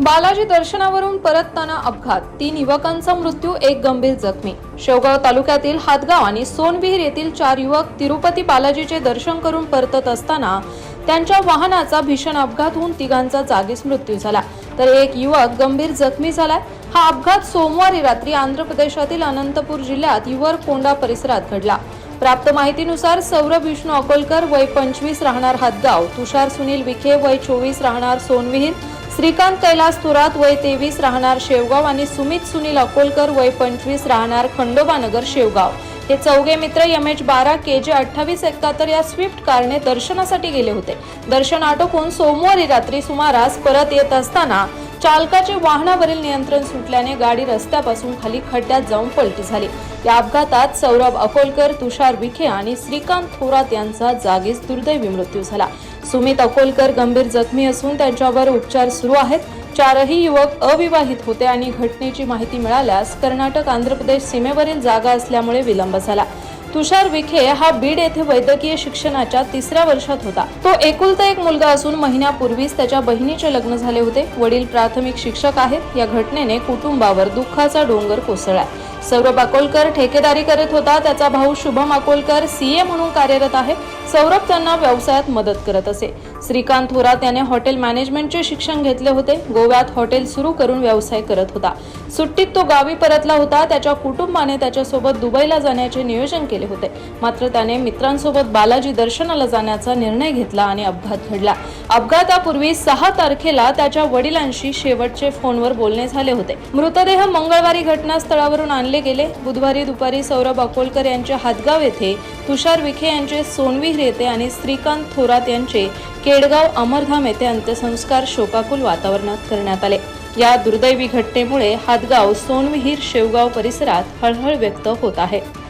बालाजी दर्शनावरून परतताना अपघात. तीन युवकांचा मृत्यू एक गंभीर जखमी. शेवगाव तालुक्यातील हातगाव आणि सोनविहीर येथील चार युवक तिरुपती बालाजीचे दर्शन करून परतत असताना त्यांच्या वाहनाचा भीषण अपघात होऊन तिघांचा जागीच मृत्यू झाला. तर एक युवक गंभीर जखमी झालाय. हा अपघात सोमवारी रात्री आंध्र प्रदेशातील अनंतपूर जिल्ह्यात युवरकोंडा परिसरात घडला. प्राप्त माहितीनुसार सौरभ विष्णू अकोलकर वय पंचवीस राहणार हदगाव तुषार सुनील विखे वय चोवीस राहणार सोनविहीर श्रीकांत कैलास थोरात वय तेवीस राहणार शेवगाव आणि सुमित सुनील अकोलकर वय पंचवीस राहणार खंडोबानगर शेवगाव. हे चौघे मित्र एम एच बारा के जे अठ्ठावीस एकाहत्तर या स्विफ्ट कारने दर्शनासाठी गेले होते. दर्शन आटोपून सोमवारी रात्री सुमारास परत येत असताना चालकाचे वाहनावरील नियंत्रण सुटल्याने गाडी रस्त्यापासून खाली खड्ड्यात जाऊन पलटी झाली. या अपघातात सौरभ अकोलकर तुषार विखे आणि श्रीकांत थोरात यांचा जागीच दुर्दैवी मृत्यू झाला. सुमित अकोलकर गंभीर जखमी असून त्यांच्यावर उपचार सुरू आहेत. चारही युवक अविवाहित होते आणि घटनेची माहिती मिळाल्यास कर्नाटक आंध्र प्रदेश सीमेवरील जागा असल्यामुळे विलंब झाला. तुषार विखे हा बीड येथे वैद्यकीय शिक्षणाच्या तिसऱ्या वर्षात होता. तो एकुलता एक मुलगा असून महिन्यापूर्वीच त्याच्या बहिणीचे लग्न झाले होते. वडील प्राथमिक शिक्षक आहेत. या घटनेने कुटुंबावर दुःखाचा डोंगर कोसळला. सौरभ अकोलकर ठेकेदारी करत होता. त्याचा भाऊ शुभम अकोलकर सीए म्हणून कार्यरत आहे. सौरभ त्यांना व्यवसायात मदत करत असे. श्रीकांत थोरात याने हॉटेल मॅनेजमेंटचे शिक्षण घेतले होते. गोव्यात हॉटेल सुरू करून व्यवसाय करत होता. सुट्टीत तो गावी परतला होता. त्याच्या कुटुंबाने त्याच्यासोबत दुबईला जाण्याचे नियोजन केले होते. मात्र त्याने मित्रांसोबत बालाजी दर्शनाला जाण्याचा निर्णय घेतला आणि अपघात घडला. अपघातापूर्वी सहा तारखेला त्याच्या वडिलांशी शेवटचे फोनवर बोलणे झाले होते. मृतदेह मंगळवारी घटनास्थळावरून आणले गेले. बुधवारी दुपारी सौरभ अकोलकर यांचे हातगाव येथे तुषार विखे यांचे सोनविहीर येथे आणि श्रीकांत थोरात यांचे केडगाव अमरधाम येथे अंत्यसंस्कार शोकाकुल वातावरणात करण्यात आले. या दुर्दैवी घटनेमुळे हातगाव सोनविहीर शेवगाव परिसरात हळहळ व्यक्त होत आहे.